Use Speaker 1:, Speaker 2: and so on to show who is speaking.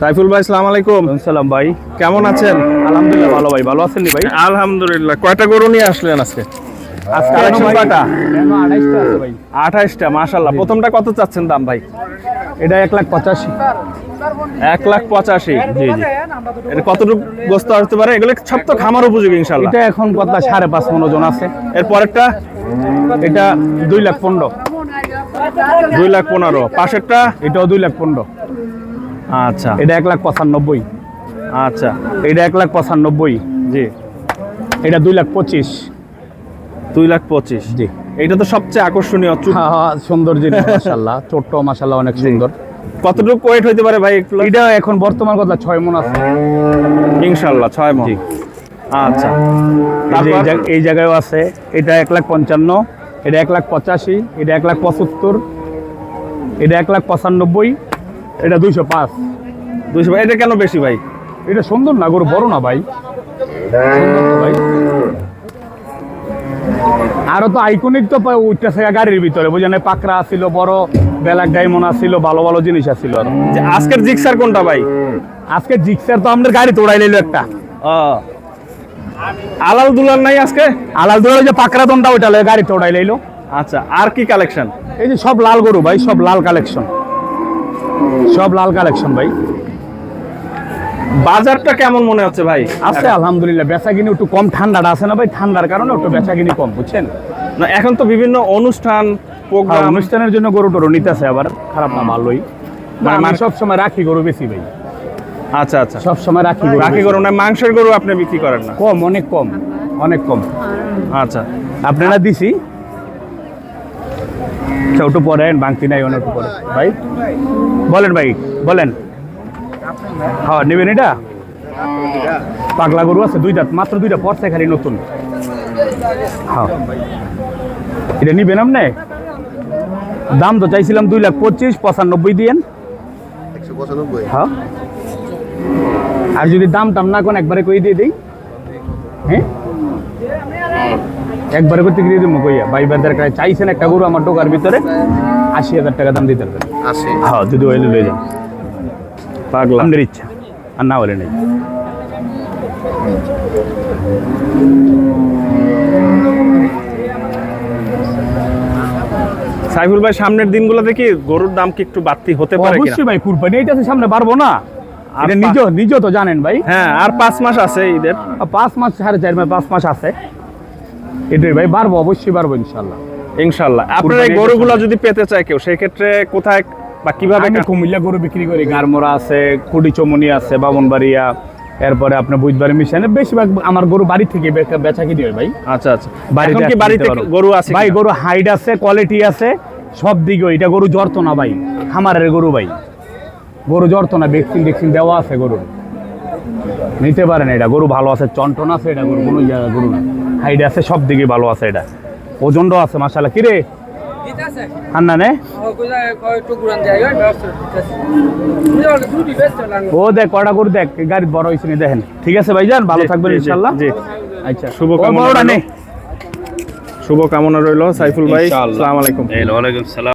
Speaker 1: সাইফুল ভাই সালাম আলাইকুম।
Speaker 2: সালাম ভাই।
Speaker 1: কেমন আছেন?
Speaker 2: আলহামদুলিল্লাহ ভালো ভাই। ভালো আছেন ভাই?
Speaker 1: আলহামদুলিল্লাহ। কয়টা গরু নিয়ে আসলেন আজকে? আঠাইশটা মাশাল্লাহ প্রথমটা কত চাচ্ছেন দাম ভাই?
Speaker 2: এটা এক লাখ পঁচাশি।
Speaker 1: এক লাখ পঁচাশি।
Speaker 2: জি জি।
Speaker 1: এটা কতটুকু গোস্ত আসতে পারে? এগুলো সব তো খামার উপযোগী ইনশাল্লাহ
Speaker 2: এটা এখন কথা সাড়ে পাঁচ মন ওজন আছে।
Speaker 1: এর পরেরটা
Speaker 2: এটা দুই লাখ পনেরো।
Speaker 1: দুই লাখ পনেরো। পাশেরটা?
Speaker 2: এটাও দুই লাখ পনেরো।
Speaker 1: আচ্ছা।
Speaker 2: এটা এক লাখ পঁচানব্বই।
Speaker 1: আচ্ছা।
Speaker 2: এটা এক লাখ পঁচানব্বই।
Speaker 1: জি।
Speaker 2: এটা দুই লাখ পঁচিশ।
Speaker 1: দুই লাখ পঁচিশ।
Speaker 2: জি।
Speaker 1: এইটা তো সবচেয়ে আকর্ষণীয়
Speaker 2: সুন্দর জিনিস মাসাল্লাহ ছোট্ট মাসাল্লাহ অনেক সুন্দর।
Speaker 1: কতটুকু ওয়েট হইতে পারে ভাই
Speaker 2: এটা এখন বর্তমান কথা ছয় মন আছে।
Speaker 1: ইনশাল্লাহ ছয় মন।
Speaker 2: জি।
Speaker 1: আচ্ছা?
Speaker 2: এই জায়গায়ও আছে। এটা এক লাখ পঞ্চান্ন এটা এক লাখ পঁচাশি এটা এক লাখ পঁচাত্তর এটা এক লাখ পঁচানব্বই এটা দুইশো পাঁচ।
Speaker 1: দুইশো ভাই এটা কেন বেশি ভাই?
Speaker 2: এটা সুন্দর না গরু বড় না ভাই? আরও তো আইকনিক তো উঠতেছে গাড়ির ভিতরে বুঝেন পাকড়া আছিল বড় ব্ল্যাক ডায়মন্ড আছিল ভালো ভালো জিনিস আছিল আর।
Speaker 1: আজকের জিক্সার কোনটা ভাই?
Speaker 2: আজকে জিক্সার তো আমাদের গাড়ি তোড়াই লাইলো একটা।
Speaker 1: আলাল দুলাল নাই আজকে?
Speaker 2: আলাল দুলাল যে পাকড়া দনটা ওইটা গাড়ি তোড়াই লাইলো।
Speaker 1: আচ্ছা আর কি কালেকশন
Speaker 2: এই যে সব লাল গরু ভাই সব লাল কালেকশন সব লাল কালেকশন ভাই।
Speaker 1: বাজারটা কেমন মনে হচ্ছে ভাই?
Speaker 2: আছে আলহামদুলিল্লাহ বেচা কিনি একটু কম ঠান্ডাটা আছে না ভাই? ঠান্ডার কারণে একটু বেচা কিনি কম বুঝছেন?
Speaker 1: না এখন তো বিভিন্ন অনুষ্ঠান
Speaker 2: আর
Speaker 1: প্রোগ্রাম।
Speaker 2: অনুষ্ঠানের জন্য গরু টরু নিতেছে আবার খারাপ না ভালোই।
Speaker 1: মানে
Speaker 2: সব সময় রাখি গরু বেশি ভাই।
Speaker 1: আচ্ছা আচ্ছা।
Speaker 2: সব সময় রাখি গরু
Speaker 1: রাখি গরু না মাংসের গরু আপনি বিক্রি করেন না?
Speaker 2: কম অনেক কম অনেক কম।
Speaker 1: আচ্ছা।
Speaker 2: আপনারা দিছি? ছোট পরেন বাংতি নাই অনেক পরে। ভাই? বলেন ভাই বলেন। হ্যাঁ নেবেন এটা? পাগলা গরু আছে দুইটা মাত্র দুইটা পরছে খালি নতুন। হ্যাঁ। এটা নিবেন আপনি? দাম তো চাইছিলাম দুই লাখ পঁচিশ পঁচানব্বই দিয়েন। হ্যাঁ। আর যদি দাম টাম না কোন একবারে কই দিয়ে দিই? হ্যাঁ? একবারে করতে গিয়ে দিব কইয়া। ভাই বাজার কাছে চাইছেন একটা গরু আমার টোকার ভিতরে আশি হাজার টাকা দাম দিতে পারবেন হ্যাঁ যদি ওইলে লয়ে যান
Speaker 1: পাগলা।
Speaker 2: আপনাদের ইচ্ছা আর না হলে নেই।
Speaker 1: সাইফুল ভাই সামনের দিনগুলোতে কি গরুর দাম কি একটু বাড়তি হতে পারে
Speaker 2: অবশ্যই ভাই কুরবানি এইটা তো সামনে পারব না। এটা
Speaker 1: পা-
Speaker 2: নিজ নিজ তো জানেন ভাই।
Speaker 1: হ্যাঁ আর পাঁচ মাস আছে ঈদের।
Speaker 2: পাঁচ মাস সাড়ে চার মাস পাঁচ মাস আছে। এটাই ভাই পারব অবশ্যই পারব ইনশাল্লাহ
Speaker 1: ইনশাল্লাহ আপনার এই গরুগুলো যদি পেতে চায় কেউ সেই ক্ষেত্রে কোথায় বা কীভাবে
Speaker 2: কুমিল্লা গরু বিক্রি করি গারমোড়া আছে কুড়ি চমনি আছে বামনবাড়িয়া এরপরে আপনার বুধবার মিশনে। বেশিরভাগ আমার গরু বাড়ি থেকে বেচা কিনি হয় ভাই।
Speaker 1: আচ্ছা আচ্ছা।
Speaker 2: বাড়িতে
Speaker 1: কি বাড়িতে গরু আছে
Speaker 2: ভাই গরু হাইট আছে কোয়ালিটি আছে সব দিকে এটা গরু জর্ত না ভাই খামারের গরু ভাই। গরু জ্বর তো না ভ্যাকসিন ভ্যাকসিন দেওয়া আছে গরুর। নিতে পারেন এটা গরু ভালো আছে চন্টন আছে এটা গরু কোনো জায়গা গরু না। হাইট আছে সব দিকে ভালো আছে এটা। ওজনটাও আছে মাসালা কিরে? হান্না নে? ও দেখ কটা গরু দেখ এই গাড়ি বড় হয়েছে দেখেন। ঠিক আছে ভাই যান ভালো থাকবেন
Speaker 1: জি, জি,
Speaker 2: ইনশাল্লাহ
Speaker 1: জি।
Speaker 2: আচ্ছা।
Speaker 1: শুভ কামনা
Speaker 2: নে?
Speaker 1: শুভ কামনা রইল সাইফুল ভাই। আসসালামু আলাইকুম।
Speaker 3: ওয়ালাইকুম সালাম।